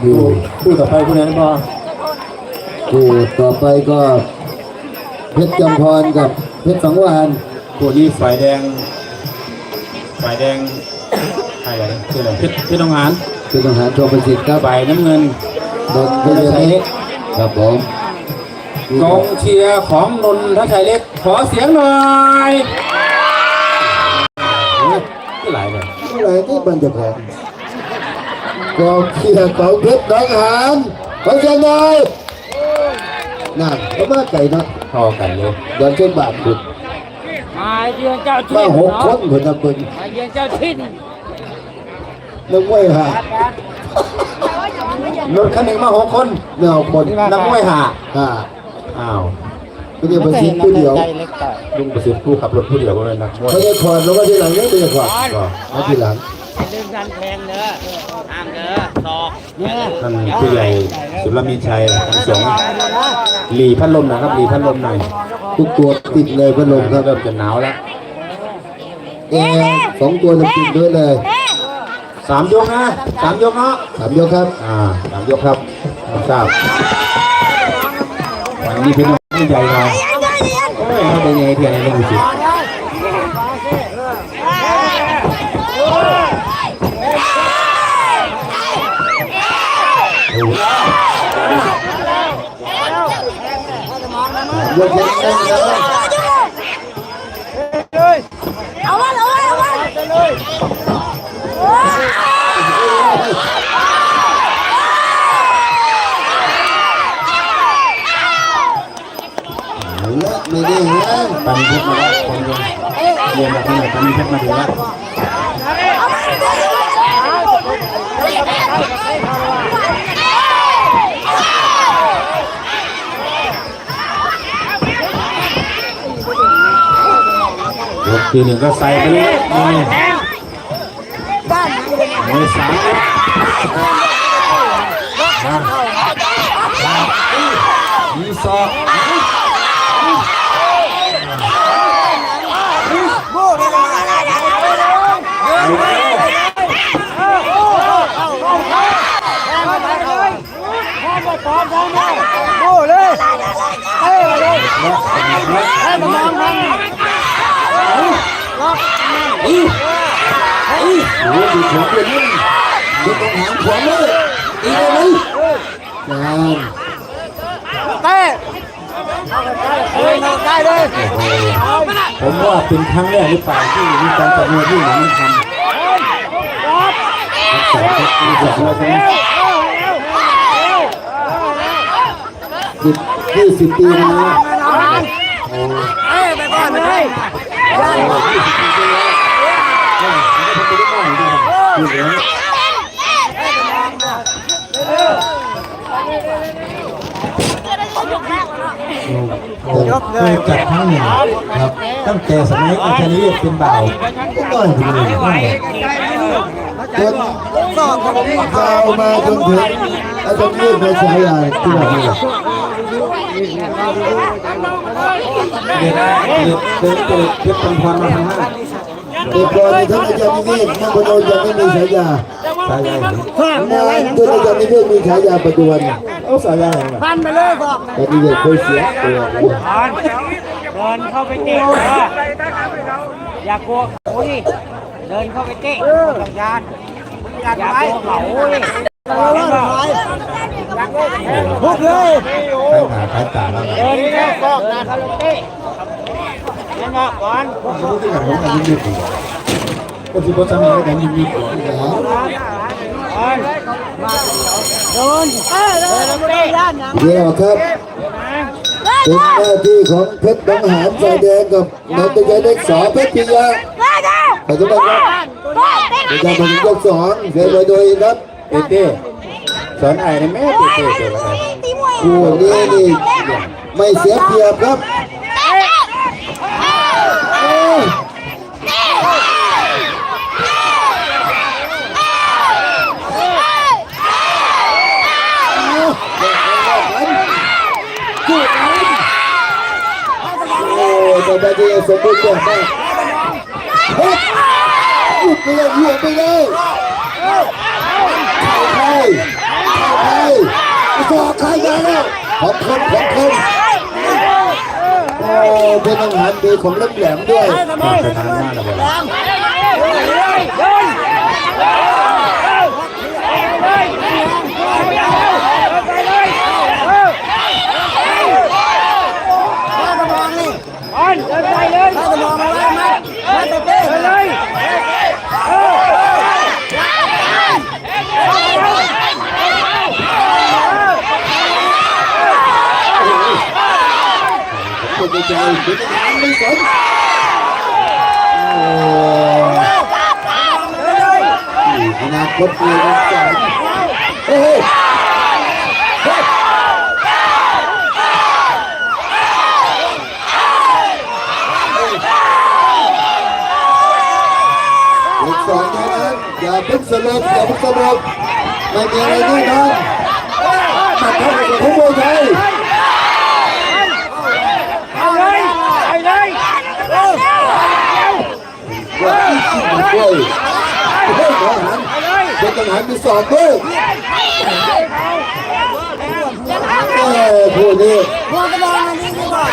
คู่คู่ต่อไปคู่ไหนบอคู่ต่อไปก็เพชรจำพรกับเพชรสังวานคู่นี้ฝ่ายแดง ฝ่ายแดงใครอะไรชื่ออะไรเพชรเพชรทองหารเป็นทหารโชว์ประสิทธิ์ครับฝ่ายน้ำเงินนนทบุรีครับผมกองเชียร์ของนนทชัยเล็ก ขอเสียงหน่อยที่หลายเลยเมื่อไหร่ที่บรรยากาศ กองเชียร์ของเพชรหนองหานขอเสียงหน่อยนั่นก็มาไก่เนาะพอกันเลยเดินเช่นบาทขุดมาเยือนเจ้ามาถิ่นหกคนคนทำเป็นมาเยือนเจ้าถิ่นนักมวยหารถคันหนึ่งมาหกคนแนวคนนักมวยหาอ่าอ้าวไม่ได้ประสิทธิ์ผู้เดียวลุงประสิทธิ์ผู้ขับรถผู้เดียวก็เลยนักมวยเขาจะถอดแล้วก็ทีหลังเนี่ยไม่ได้ถอดก็เอาทีหลัง อย่าลืมดันแทงเด้อห้ามเด้อศอกเนี่ยท่านผู้ใหญ่สุรมีชัยทั้งสองหลีพัดลมหนะครับหลีพัดลมหน่อยทุกตัวติดเลยพัดลมครับเริ่มจะหนาวแล้วแอร์สองตัวจะติดด้วยเลยสามยกนะสามยกเนาะสามยกครับอ่าสามยกครับทราบวันนี้เป็นวันใหญ่หน่อยโอ้ยเขาเป็นยังไงเทียนในลูกศิษย์ ยกยังยังยังเอาวะเอาวะเอาวะและไม่ได้แห้งปันเพชรมาแล้วคนเดียวเรียนแบบนี้หน่อยปันเพชรมาถึงแล้ว ทีหนึ่งก็ใส่ไปเลยนี่มือสามมามีศอกโอ้ย ดีของเป็นนี่ยกต้องหางขวาเลยอีกเลยงานผมว่าเป็นครั้งแรกหรือเปล่าที่มีการจับมือที่หนังทำสองครับมีสองแล้วใช่ไหมสิบยี่สิบปีนะโอ้ยไปก่อนเลย พูดแล้วเคยจัดครั้งหนึ่งครับตั้งแต่สมัยอาจารย์เรียกเป็นบ่าวก็ต้อยถึงเลยนั่นแหละจนกาวมาจนถึงอาจารย์เรียกในฉายาที่ว่านี่เด็กเด็กเด็กเด็กเพชรปันพรมาทำห้า เด็กก่อนทั้งอาจารย์นิเวศนักบอลยังไม่มีฉายาสายใหญ่ตัวอาจารย์นิเวศมีฉายาปัจจุบันเอาสายใหญ่เหรอพันไปเลยศอกอาจารย์นิเวศเคยเสียตัวเดินเข้าไปเตะอย่ากลัวเขาดิเดินเข้าไปเตะต้องยานอย่ากลัวเขาดิพุกเลยใครหาใครตาแล้วเดินเข้าฟอกนะเขาเตะ นั่นนะก่อนรู้ที่ไหนผมอายุยืดก็ที่พ่อสามีก็ยังยืดเดินเออเดินแล้วไม่ได้ย่านนะเดี๋ยวครับเป็นหน้าที่ของเพชรบางหารสายแดงกับนักเตะเด็กสอเพชรปิยะปัจจุบันครับประจำเป็นยกสองเสียไปโดยนัดเต้เต้สอนไอ้ในแม่เต้เต้เต้ละกันคู่นี้นี่ไม่เสียเปรียบครับ บาเจสมบูรณ์แบบมากหกหุดไปเลยหัวไปเลยใครใครสอบใครกันแล้วขอบคุณขอบคุณโอ้เป็นอาหารดีของเล่นแหลมด้วยไปทางหน้าเลย เป็นใจเป็นอาหารไม่สนอนาคตมีกันสอนเฮ้ยเด็กสอนเท่านั้นอย่าเพิ่งสลบอย่าเพิ่งสลบไม่มีอะไรแน่นอนมาเขาไปกับผู้บริหารเอาเลยไปเลย กล้วยเฮ้ยทหารเป็นทหารมีสอบด้วยเออพวกนี้พวกกระดองนี่ดีกว่า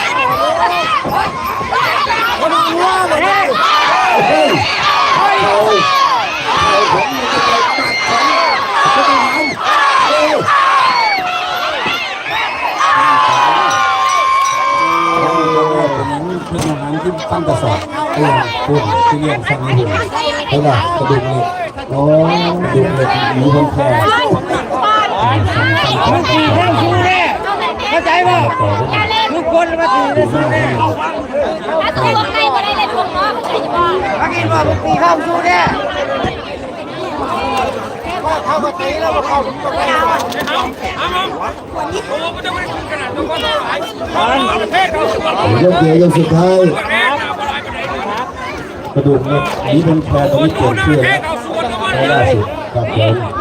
ตั้งกระสอบเออปุ่นที่เรียกฟังนี่หุ่นเท่าไหร่กระดูกเหล็กโอ้กระดูกเหล็กมูบนแพรมึงตีแท่งชูแน่เข้าใจป่ะทุกคนมาตีได้สู้แน่ถ้าตัวใกล้ก็ได้เลยพวกเนาะใครจะบอกมากินว่ามึงตีเข้าสู้แน่เข้ามาตีแล้วมาเข้าตรงนี้ยกเดียวยกสุดท้าย กระดูกเหล็กหมูบนแพรตรงนี้เปลี่ยนชื่อแล้วใช้ล่าสุดครับผม